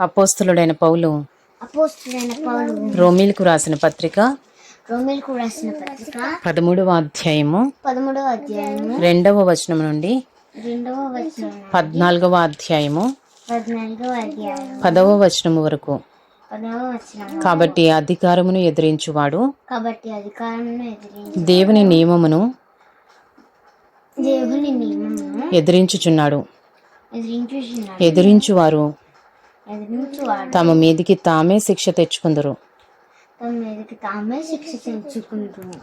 అపోస్తులుడైన పౌలు. రోమిలకు రాసిన పత్రిక. రోమిల్కు రాసిన పత్రిక. పదమూడవ అధ్యాయము. పదమూడవ అధ్యాయము. రెండవ వచనం నుండి రెండవ వచనం పద్నాలుగవ అధ్యాయము. పద్నాలుగవ అధ్యాయం పదవ వచనము వరకు. కాబట్టి అధికారమును ఎదిరించువాడు. కాబట్టి అధికారమును ఎదిరించి దేవుని నియమమును దేవుని నియమమును ఎదిరించుచున్నాడు. ఎదిరించుచున్నాడు. ఎదిరించువారు. తమ మీదికి తామే శిక్ష తెచ్చుకుందరు.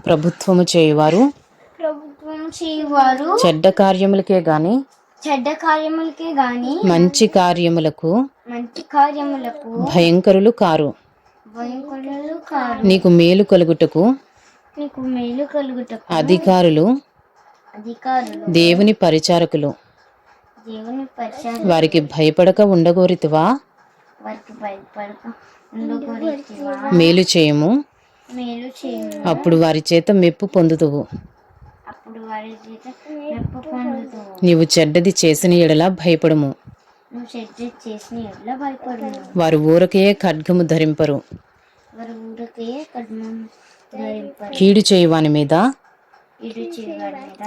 ప్రభుత్వము చేయువారు? ప్రభుత్వం చేయువారు? చెడ్డ కార్యములకే గాని? చెడ్డ కార్యములకే గాని? మంచి కార్యములకు? మంచి కార్యములకు? భయంకరులు కారు. భయంకరులు కారు. నీకు మేలు కలుగుటకు? నీకు మేలు కలుగుటకు? అధికారులు? అధికారులు. దేవుని పరిచారకులు. దేవుని ఉండగోరితివా వారికి భయపడక ఉండగోరితివా? మేలు చేయము. అప్పుడు వారి చేత మెప్పు పొందుదువు. అప్పుడు వారి చేత మెప్పు పొందుతావు నీవు చెడ్డది చేసిన ఎడల భయపడము. వారు ఊరకే ఖడ్గము ధరింపరు. కీడు చేయువాని మీద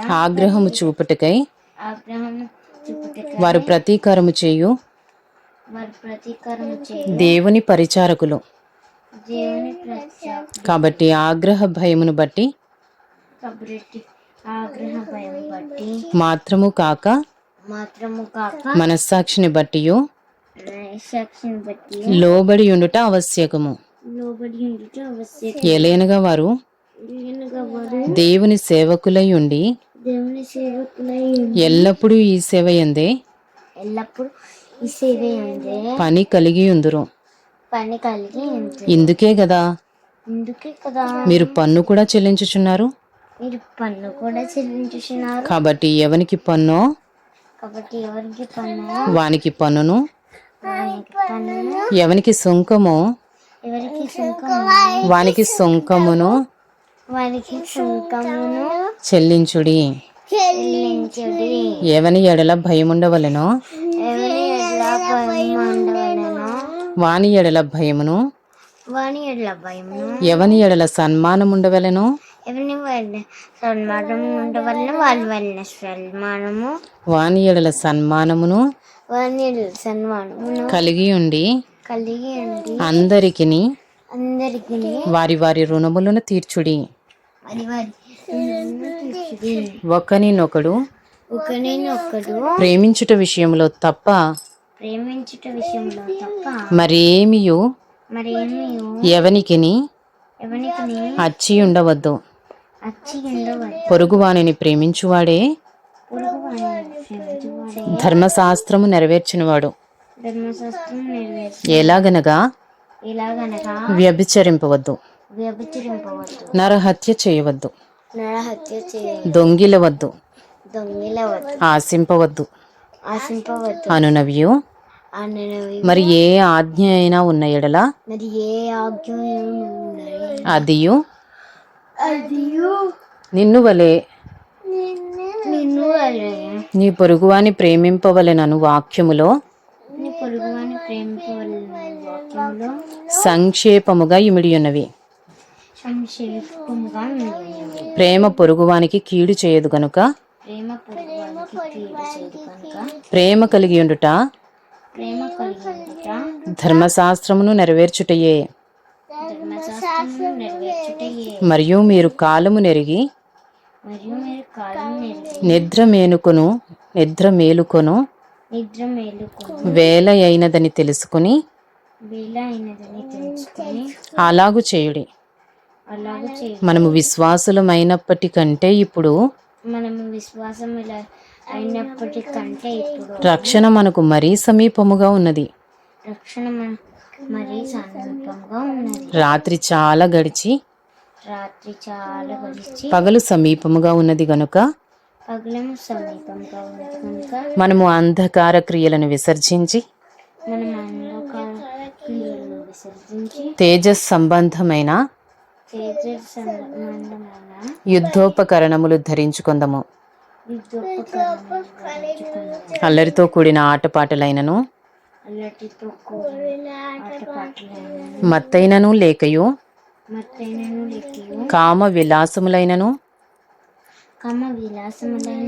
ఆగ్రహము చూపుటకై వారు ప్రతీకారము చేయు వారి ప్రతీకారం చేయ. దేవుని పరిచారకులు. కాబట్టి ఆగ్రహ భయమును బట్టి మాత్రము కాక మాత్రము కాక మనస్సాక్షిని బట్టి లోబడి ఉండుట ఆవశ్యకము. ఎలేనగా వారు దేవుని సేవకులై ఉండి ఎల్లప్పుడూ ఈ సేవ ఎందే ఎల్లప్పుడూ పని కలిగి ఉందురు. పని కలిగి ఇందుకే కదా. అందుకే కదా. మీరు పన్ను కూడా చెల్లించుచున్నారు? మీరు పన్ను కూడా చెల్లించుతున్నారు కాబట్టి ఎవనికి పన్నో? కాబట్టి ఎవరికి పన్ను? వానికి పన్నును? వానికి పన్ను ఎవనికి సుంకమో? ఎవరికి సుంకము? వానికి సుంకమును? వారికి సుంకమును. చెల్లించుడి. చెల్లించుడి. ఎవని ఎడల భయముండవలెనో? ఎవరి ఎడ్ల ఉండవలెనో భయమును వాని ఎడ్ల భయమును ఎవని ఎడల సన్మానముండవలెనో? ఎవరిని వాళ్ళ సన్మానం ఉండవలన వాళ్ళ సన్మానము. వాని ఎడల సన్మానమును వాని ఎడల సన్మానమును కలిగి ఉండి కలిగి ఉండి అందరికిని అందరికి వారి వారి రుణములను తీర్చుడి. ఒకనినొకడు ఒకరినొక్కడు ప్రేమించుట విషయంలో తప్ప ప్రేమించుట విషయంలో తప్ప మరేమియు? మరేమీ ఎవనికిని? అచ్చి ఉండవద్దు. అచ్చి ఉండవద్దు. పొరుగువానిని ప్రేమించువాడే? ధర్మశాస్త్రము నెరవేర్చినవాడు. ధర్మశాస్త్రం నెరవేర్చి ఎలాగనగా? ఎలాగనగా? వ్యభిచరింపవద్దు. వ్యభిచరింపవద్దు. నరహత్య చేయవద్దు. నరహత్య చేయ దొంగిలవద్దు. ఆశింపవద్దు. అనునవియు. అననవి మరి ఏ ఆజ్ఞ అయినా ఉన్న ఎడల? మరి ఏ అదియు. అదియు. నిన్ను వలె. నిన్ను వలె. నీ పొరుగువాని ప్రేమింపవలెనను వాక్యములో. నీ పొరుగువాని సంక్షేపముగా ఇమిడియున్నవి. సంక్షేపముగా ప్రేమ పొరుగువానికి కీడు చేయదు గనుక. ప్రేమ కీడు చేయదు కనుక ప్రేమ కలిగి ఉండుట. ప్రేమ కలిగి ఉండుట ధర్మశాస్త్రమును నెరవేర్చుటయే. ధర్మశాస్త్రమును నెరవేర్చుటయే మరియు మీరు కాలము నెరిగి మరియు మీరు నిద్ర మేనుకొను నిద్ర మేలుకొను నిద్ర వేల అయినదని తెలుసుకుని అయినదని తెలుసుకొని అలాగు చేయుడి. అలాగ చేయ మనము విశ్వాసులమైనప్పటికంటే ఇప్పుడు మనము విశ్వాసం ఇలా అయినప్పటికంటే ఇప్పుడు రక్షణ మనకు మరీ సమీపముగా ఉన్నది రక్షణ మరీ సమీపంగా ఉన్నది రాత్రి చాలా గడిచి రాత్రి చాలా గడిచి పగలు సమీపముగా ఉన్నది గనుక పగలం సమీపంగా ఉన్నది కనుక మనము అంధకార క్రియలను విసర్జించి మనం అంధకార క్రియలను విసర్జించి తేజస్ సంబంధమైన తేజస్సంబంధమైన యుద్ధోపకరణములు ధరించుకుందాము యుద్ధోపకరణములను ధరించుకుందాము. అల్లరితో కూడిన ఆటపాటలైనను మత్తైనను లేకయు కామ విలాసములైనను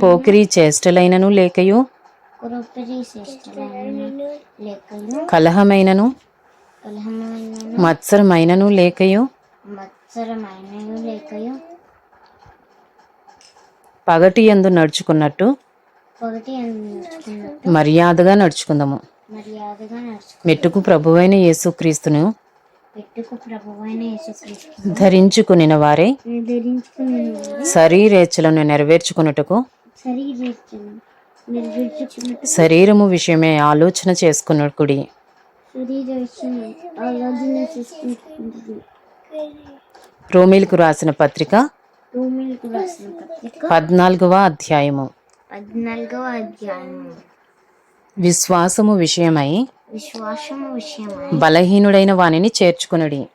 పోకిరి చేష్టలైనను లేకయు కలహమైనను మత్సరమైనను లేకయు మత్సరమైనయు లేకయు పగటి ఎందు నడుచుకున్నట్టు మర్యాదగా నడుచుకుందాము. మెట్టుకు ప్రభువైన యేసుక్రీస్తును ధరించుకునిన వారే ధరించుకుని శరీరేచ్ఛలను నెరవేర్చుకున్నట్టుకు శరీరము విషయమే ఆలోచన చేసుకున్నకుడి. రోమిలకు రాసిన పత్రిక పద్నాలుగవ అధ్యాయము. పద్నాలుగవ అధ్యాయము. విశ్వాసము విషయమై విశ్వాసము విషయమై బలహీనుడైన వానిని చేర్చుకునుడి.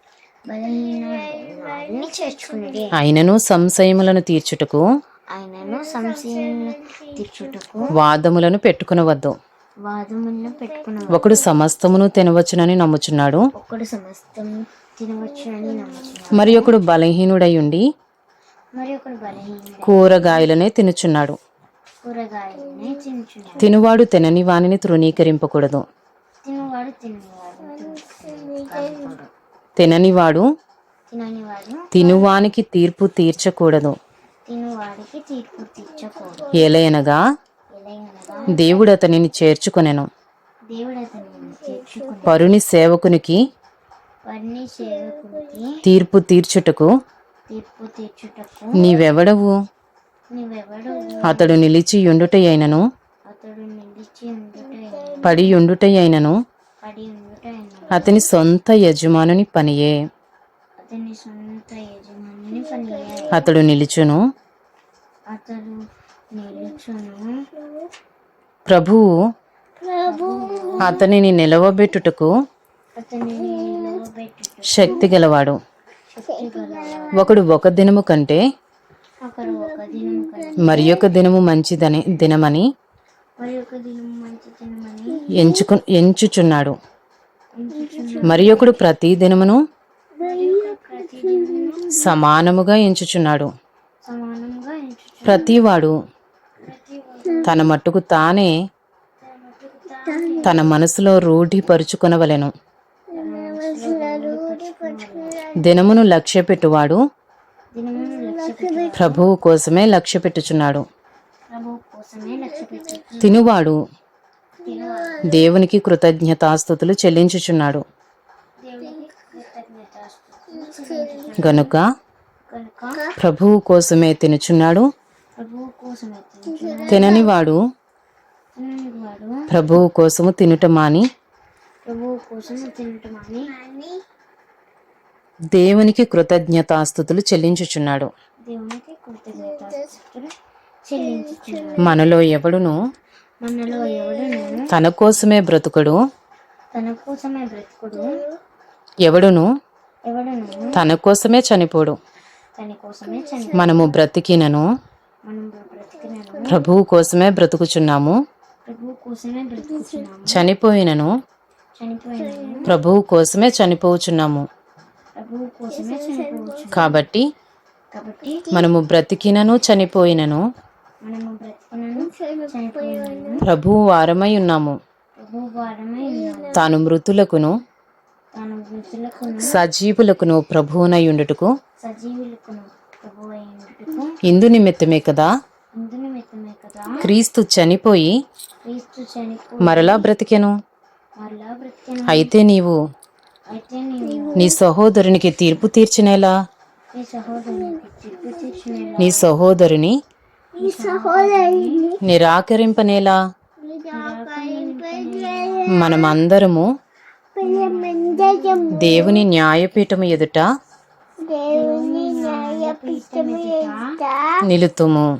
అయినను సంశయములను తీర్చుటకు ఆయనను సంశయం తీర్చుటకు వాదములను పెట్టుకునవద్దు. వాదములను పెట్టుకున్న ఒకడు సమస్తమును తినవచ్చునని నమ్ముచున్నాడు. ఒక్కడు సమస్తం తినవచ్చునని నమ్ముచున్నాడు. మరి ఒకడు బలహీనుడై ఉండి ఒకడు కూరగాయలనే తినుచున్నాడు. తినువాడు తినని వానిని తృణీకరింపకూడదు. తిననివాడు తినని వాడు తినువానికి తీర్పు తీర్చకూడదు. ఏలయనగా దేవుడు అతనిని చేర్చుకొనెను. పరుని సేవకునికి తీర్పు తీర్చుటకు తీర్పు తీర్చుటకు నీవెవడవు? నీవెవడు అతడు నిలిచి ఉండుటయైనను? అతడు నిలిచి ఉండుట పడి ఉండుటయైనను? పడి ఉండుట అతని సొంత యజమానుని పనియే. అతని సొంత అతడు నిలుచును? అతడు నిలుచును? ప్రభువు అతనిని నిలవబెట్టుటకు అతనిని శక్తి గలవాడు. ఒకడు ఒక దినము కంటే మరి ఒక దినము మంచిదని దినమని ఎంచుకు ఎంచుచున్నాడు. మరి ఒకడు ప్రతి దినమును సమానముగా ఎంచుచున్నాడు. ప్రతివాడు ప్రతి వాడు తన మట్టుకు తానే తన మనసులో రూఢిపరుచుకొనవలెను. దినమును లక్ష్య పెట్టువాడు ప్రభువు కోసమే లక్ష్య పెట్టుచున్నాడు తినువాడు. దేవునికి కృతజ్ఞతాస్థుతులు చెల్లించుచున్నాడు. గనుక ప్రభువు కోసమే తినుచున్నాడు. తిననివాడు. ప్రభువు కోసము తినుట మాని. ప్రభువు కోసం దేవునికి కృతజ్ఞతాస్థుతులు చెల్లించుచున్నాడు. మనలో ఎవడును మనలో ఎవడును తన కోసమే బ్రతుకుడు. తన కోసమే బ్రతుకుడు. ఎవడును ఎవడును తన కోసమే చనిపోడు. తన కోసమే చని మనము బ్రతికినను. ప్రభువు కోసమే బ్రతుకుచున్నాము. చనిపోయినను. ప్రభువు కోసమే చనిపోచున్నాము. కాబట్టి మనము బ్రతికినను చనిపోయినను. ప్రభువు వారమై ఉన్నాము. తాను మృతులకును సజీవులకును ప్రభువునై ఉండుటకు. ప్రభు ఇందు నిమిత్తమే కదా క్రీస్తు చనిపోయి మరలా బ్రతికెను. అయితే నీవు నీ సహోదరునికి తీర్పు తీర్చినేలా? నీ సహోదరుని నిరాకరింపనేలా? మనమందరము దేవుని న్యాయపీఠము ఎదుట నిలుతుము.